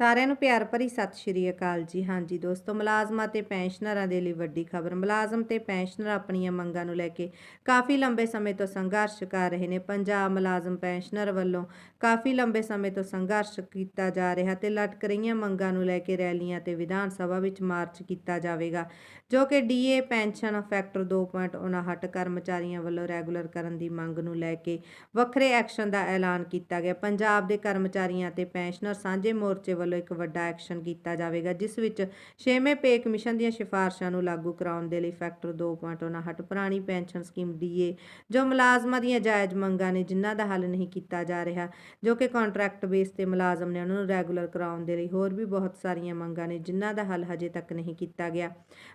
ਸਾਰਿਆਂ ਨੂੰ ਪਿਆਰ ਭਰੀ ਸਤਿ ਸ਼੍ਰੀ ਅਕਾਲ ਜੀ। ਹਾਂਜੀ ਦੋਸਤੋ, ਮੁਲਾਜ਼ਮਾਂ ਤੇ ਪੈਨਸ਼ਨਰਾਂ ਦੇ ਲਈ ਵੱਡੀ ਖਬਰ। ਮੁਲਾਜ਼ਮ ਤੇ ਪੈਨਸ਼ਨਰ ਆਪਣੀਆਂ ਮੰਗਾਂ ਨੂੰ ਲੈ ਕੇ ਕਾਫੀ ਲੰਬੇ ਸਮੇਂ ਤੋਂ ਸੰਘਰਸ਼ ਕਰ ਰਹੇ ਨੇ। ਪੰਜਾਬ ਮੁਲਾਜ਼ਮ ਪੈਨਸ਼ਨਰ ਵੱਲੋਂ ਕਾਫੀ ਲੰਬੇ ਸਮੇਂ ਤੋਂ ਸੰਘਰਸ਼ ਕੀਤਾ ਜਾ ਰਿਹਾ ਤੇ ਲਟਕ ਰਹੀਆਂ ਮੰਗਾਂ ਨੂੰ ਲੈ ਕੇ ਰੈਲੀਆਂ ਤੇ ਵਿਧਾਨ ਸਭਾ ਵਿੱਚ ਮਾਰਚ ਕੀਤਾ ਜਾਵੇਗਾ, ਜੋ ਕਿ ਡੀਏ ਪੈਨਸ਼ਨ ਫੈਕਟਰ 2.59 ਕਰਮਚਾਰੀਆਂ ਵੱਲੋਂ ਰੈਗੂਲਰ ਕਰਨ ਦੀ ਮੰਗ ਨੂੰ ਲੈ ਕੇ ਵੱਖਰੇ ਐਕਸ਼ਨ ਦਾ ਐਲਾਨ ਕੀਤਾ ਗਿਆ। ਪੰਜਾਬ ਦੇ ਕਰਮਚਾਰੀਆਂ ਤੇ ਪੈਨਸ਼ਨਰ ਸਾਂਝੇ ਮੋਰਚੇ ਵੱਲੋਂ ਇੱਕ ਵੱਡਾ ਐਕਸ਼ਨ ਕੀਤਾ ਜਾਵੇਗਾ, ਜਿਸ ਵਿੱਚ ਛੇਵੇਂ ਪੇ ਕਮਿਸ਼ਨ ਦੀਆਂ ਸਿਫਾਰਸ਼ਾਂ ਨੂੰ ਲਾਗੂ ਕਰਾਉਣ ਦੇ ਲਈ ਫੈਕਟਰ 2.59 ਪੁਰਾਣੀ ਪੈਨਸ਼ਨ ਸਕੀਮ ਡੀਏ ਜੋ ਮੁਲਾਜ਼ਮਾਂ ਦੀਆਂ ਜਾਇਜ਼ ਮੰਗਾਂ ਨੇ ਜਿਨ੍ਹਾਂ ਦਾ ਹੱਲ ਨਹੀਂ ਕੀਤਾ ਜਾ ਰਿਹਾ, ਜੋ ਕਿ ਕੰਟਰੈਕਟ ਬੇਸ ਤੇ ਮੁਲਾਜ਼ਮ ਨੇ ਉਹਨਾਂ ਨੂੰ ਰੈਗੂਲਰ ਕਰਾਉਣ ਦੇ ਲਈ ਹੋਰ ਵੀ ਬਹੁਤ ਸਾਰੀਆਂ ਮੰਗਾਂ ਨੇ ਜਿਨ੍ਹਾਂ ਦਾ ਹੱਲ ਹਜੇ ਤੱਕ ਨਹੀਂ ਕੀਤਾ ਗਿਆ।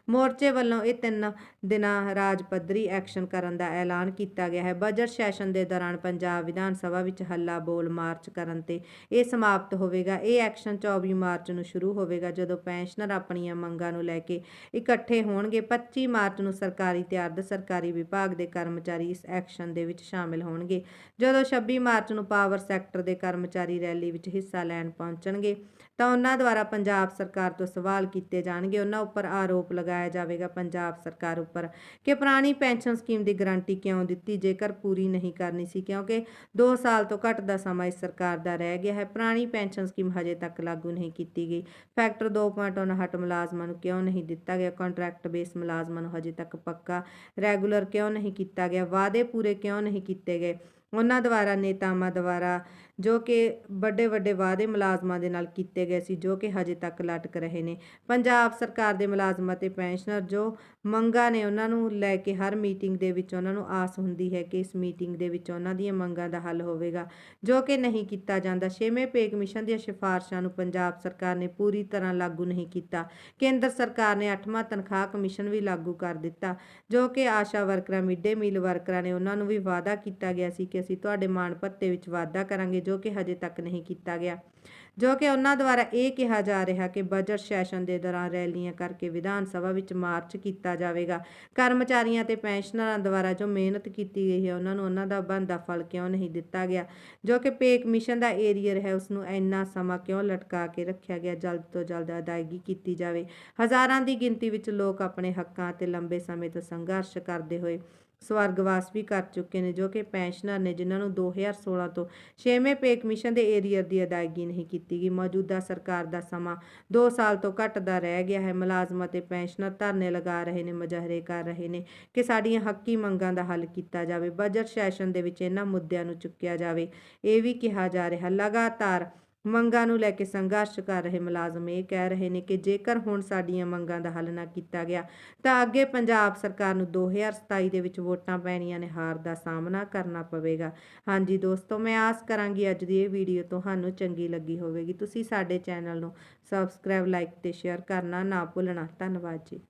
ਮੋਰਚੇ ਵੱਲੋਂ ਇਹ ਤਿੰਨ ਦਿਨਾਂ ਰਾਜ ਪੱਧਰੀ ਐਕਸ਼ਨ ਕਰਨ ਦਾ ਐਲਾਨ ਕੀਤਾ ਗਿਆ ਹੈ। ਬਜਟ ਸੈਸ਼ਨ ਦੇ ਦੌਰਾਨ ਪੰਜਾਬ ਵਿਧਾਨ ਸਭਾ ਵਿੱਚ ਹੱਲਾ ਬੋਲ ਮਾਰਚ ਕਰਨ ਤੇ ਇਹ ਸਮਾਪਤ ਹੋਵੇਗਾ। ਇਹ ਐਕਸ਼ਨ 24 ਮਾਰਚ ਨੂੰ ਸ਼ੁਰੂ ਹੋਵੇਗਾ ਜਦੋਂ ਪੈਨਸ਼ਨਰ ਆਪਣੀਆਂ ਮੰਗਾਂ ਨੂੰ ਲੈ ਕੇ ਇਕੱਠੇ ਹੋਣਗੇ। 25 ਮਾਰਚ ਨੂੰ ਸਰਕਾਰੀ ਤੇ ਅਰਧ ਸਰਕਾਰੀ ਵਿਭਾਗ ਦੇ ਕਰਮਚਾਰੀ ਇਸ ਐਕਸ਼ਨ ਦੇ ਵਿੱਚ ਸ਼ਾਮਿਲ ਹੋਣਗੇ। ਜਦੋਂ 26 ਮਾਰਚ ਨੂੰ ਪਾਵਰ ਸੈਕਟਰ ਦੇ ਕਰਮਚਾਰੀ ਰੈਲੀ ਵਿੱਚ ਹਿੱਸਾ ਲੈਣ ਪਹੁੰਚਣਗੇ, ਤਾਂ ਉਹਨਾਂ ਦੁਆਰਾ ਪੰਜਾਬ ਸਰਕਾਰ ਤੋਂ ਸਵਾਲ ਕੀਤੇ ਜਾਣਗੇ। ਉਹਨਾਂ ਉੱਪਰ ਆਰੋਪ ਲਗਾਇਆ ਜਾਵੇਗਾ, ਪੰਜਾਬ ਸਰਕਾਰ ਉੱਪਰ ਕਿ ਪੁਰਾਣੀ ਪੈਨਸ਼ਨ ਸਕੀਮ ਦੀ ਗਾਰੰਟੀ ਕਿਉਂ ਦਿੱਤੀ? ਜੇਕਰ ਪੂਰੀ ਨਹੀਂ ਕਰਨੀ ਸੀ, ਕਿਉਂਕਿ 2 ਸਾਲ ਤੋਂ ਘੱਟ ਦਾ ਸਮਾਂ ਇਸ ਸਰਕਾਰ ਦਾ ਰਹਿ ਗਿਆ ਹੈ। ਪੁਰਾਣੀ ਪੈਨਸ਼ਨ ਸਕੀਮ ਹਜੇ ਤੱਕ ਲਾਗੂ ਨਹੀਂ ਕੀਤੀ ਗਈ। ਫੈਕਟਰ 2.59 ਮੁਲਾਜ਼ਮਾਂ ਨੂੰ ਕਿਉਂ ਨਹੀਂ ਦਿੱਤਾ ਗਿਆ? ਕੰਟਰੈਕਟ ਬੇਸ ਮੁਲਾਜ਼ਮਾਂ ਨੂੰ ਹਜੇ ਤੱਕ ਪੱਕਾ, ਰੈਗੂਲਰ ਕਿਉਂ ਨਹੀਂ ਕੀਤਾ ਗਿਆ? ਵਾਅਦੇ ਪੂਰੇ ਕਿਉਂ ਨਹੀਂ ਕੀਤੇ ਗਏ? ਉਹਨਾਂ ਦੁਆਰਾ, ਨੇਤਾਵਾਂ ਦੁਆਰਾ, ਜੋ ਕਿ ਵੱਡੇ ਵੱਡੇ ਵਾਅਦੇ ਮੁਲਾਜ਼ਮਾਂ ਦੇ ਨਾਲ ਕੀਤੇ ਗਏ ਸੀ, ਜੋ ਕਿ ਹਜੇ ਤੱਕ ਲਟਕ ਰਹੇ ਨੇ। ਪੰਜਾਬ ਸਰਕਾਰ ਦੇ ਮੁਲਾਜ਼ਮਾਂ ਅਤੇ ਪੈਨਸ਼ਨਰ ਜੋ ਮੰਗਾਂ ਨੇ ਉਹਨਾਂ ਨੂੰ ਲੈ ਕੇ ਹਰ ਮੀਟਿੰਗ ਦੇ ਵਿੱਚ ਉਹਨਾਂ ਨੂੰ ਆਸ ਹੁੰਦੀ ਹੈ ਕਿ ਇਸ ਮੀਟਿੰਗ ਦੇ ਵਿੱਚ ਉਹਨਾਂ ਦੀਆਂ ਮੰਗਾਂ ਦਾ ਹੱਲ ਹੋਵੇਗਾ, ਜੋ ਕਿ ਨਹੀਂ ਕੀਤਾ ਜਾਂਦਾ। ਛੇਵੇਂ ਪੇ ਕਮਿਸ਼ਨ ਦੀਆਂ ਸਿਫਾਰਸ਼ਾਂ ਨੂੰ ਪੰਜਾਬ ਸਰਕਾਰ ਨੇ ਪੂਰੀ ਤਰ੍ਹਾਂ ਲਾਗੂ ਨਹੀਂ ਕੀਤਾ। ਕੇਂਦਰ ਸਰਕਾਰ ਨੇ 8ਵਾਂ ਤਨਖਾਹ ਕਮਿਸ਼ਨ ਵੀ ਲਾਗੂ ਕਰ ਦਿੱਤਾ, ਜੋ ਕਿ ਆਸ਼ਾ ਵਰਕਰਾਂ ਮਿੱਡੇ ਮੀਲ ਵਰਕਰਾਂ ਨੇ ਉਹਨਾਂ ਨੂੰ ਵੀ ਵਾਅਦਾ ਕੀਤਾ ਗਿਆ ਸੀ ਕਿ ਅਸੀਂ ਤੁਹਾਡੇ ਮਾਣ ਭੱਤੇ ਵਿੱਚ ਵਾਧਾ ਕਰਾਂਗੇ ਜੋ ਕਿ ਹਜੇ ਤੱਕ ਨਹੀਂ ਕੀਤਾ ਗਿਆ। ਜੋ ਕਿ ਉਹਨਾਂ ਦੁਆਰਾ ਇਹ ਕਿਹਾ ਜਾ ਰਿਹਾ ਕਿ ਬਜਟ ਸੈਸ਼ਨ ਦੇ ਦੌਰਾਨ ਰੈਲੀਆਂ ਕਰਕੇ ਵਿਧਾਨ ਸਭਾ ਵਿੱਚ ਮਾਰਚ ਕੀਤਾ ਜਾਵੇਗਾ। ਕਰਮਚਾਰੀਆਂ ਤੇ ਪੈਨਸ਼ਨਰਾਂ ਦੁਆਰਾ ਜੋ ਮਿਹਨਤ ਕੀਤੀ ਗਈ ਹੈ, ਉਹਨਾਂ ਨੂੰ ਉਹਨਾਂ ਦਾ ਬਣਦਾ ਫਲ ਕਿਉਂ ਨਹੀਂ ਦਿੱਤਾ ਗਿਆ? ਜੋ ਕਿ ਪੇ ਕਮਿਸ਼ਨ ਦਾ ਏਰੀਅਰ ਹੈ, ਉਸ ਨੂੰ ਇੰਨਾ ਸਮਾਂ ਕਿਉਂ ਲਟਕਾ ਕੇ ਰੱਖਿਆ ਗਿਆ? ਜਲਦ ਤੋਂ ਜਲਦ ਅਦਾਇਗੀ ਕੀਤੀ ਜਾਵੇ। ਹਜ਼ਾਰਾਂ ਦੀ ਗਿਣਤੀ ਵਿੱਚ ਲੋਕ ਆਪਣੇ ਹੱਕਾਂ ਤੇ ਲੰਬੇ ਸਮੇਂ ਤੋਂ ਸੰਘਰਸ਼ ਕਰਦੇ ਹੋਏ ਸਵਰਗਵਾਸ ਵੀ ਕਰ ਚੁੱਕੇ ਨੇ, ਜੋ ਕਿ ਪੈਨਸ਼ਨਰ ਨੇ, ਜਿਨ੍ਹਾਂ ਨੂੰ 2016 ਤੋਂ ਛੇਵੇਂ ਪੇ ਕਮਿਸ਼ਨ ਦੇ ਏਰੀਅਰ ਦੀ ਅਦਾਇਗੀ ਨਹੀਂ ਕੀਤੀ ਕੀਤੀ ਗਈ। ਮੌਜੂਦਾ ਸਰਕਾਰ ਦਾ ਸਮਾਂ 2 ਸਾਲ ਤੋਂ ਘੱਟ ਦਾ ਰਹਿ ਗਿਆ ਹੈ। ਮੁਲਾਜ਼ਮਾਂ ਤੇ ਪੈਨਸ਼ਨਰ ਧਰਨੇ ਲਗਾ ਰਹੇ ਨੇ, ਮੁਜ਼ਾਹਰੇ ਕਰ ਰਹੇ ਨੇ ਕਿ ਸਾਡੀਆਂ ਹੱਕੀ ਮੰਗਾਂ ਦਾ ਹੱਲ ਕੀਤਾ ਜਾਵੇ। ਬਜਟ ਸੈਸ਼ਨ ਦੇ ਵਿੱਚ ਇਹਨਾਂ ਮੁੱਦਿਆਂ ਨੂੰ ਚੁੱਕਿਆ ਜਾਵੇ। ਇਹ ਵੀ ਕਿਹਾ ਜਾ ਰਿਹਾ, ਲਗਾਤਾਰ ਮੰਗਾਂ ਨੂੰ ਲੈ ਕੇ ਸੰਘਰਸ਼ ਕਰ ਰਹੇ ਮੁਲਾਜ਼ਮ ਇਹ ਕਹਿ ਰਹੇ ਨੇ ਕਿ ਜੇਕਰ ਹੁਣ ਸਾਡੀਆਂ ਮੰਗਾਂ ਦਾ ਹੱਲ ਨਾ ਕੀਤਾ ਗਿਆ, ਤਾਂ ਅੱਗੇ ਪੰਜਾਬ ਸਰਕਾਰ ਨੂੰ 2027 ਦੇ ਵਿੱਚ ਵੋਟਾਂ ਪੈਣੀਆਂ ਨੇ ਹਾਰ ਦਾ ਸਾਹਮਣਾ ਕਰਨਾ ਪਵੇਗਾ। ਹਾਂਜੀ ਦੋਸਤੋ, ਮੈਂ ਆਸ ਕਰਾਂਗੀ ਅੱਜ ਦੀ ਇਹ ਵੀਡੀਓ ਤੁਹਾਨੂੰ ਚੰਗੀ ਲੱਗੀ ਹੋਵੇਗੀ। ਤੁਸੀਂ ਸਾਡੇ ਚੈਨਲ ਨੂੰ ਸਬਸਕ੍ਰਾਈਬ, ਲਾਈਕ ਤੇ ਸ਼ੇਅਰ ਕਰਨਾ ਨਾ ਭੁੱਲਣਾ। ਧੰਨਵਾਦ ਜੀ।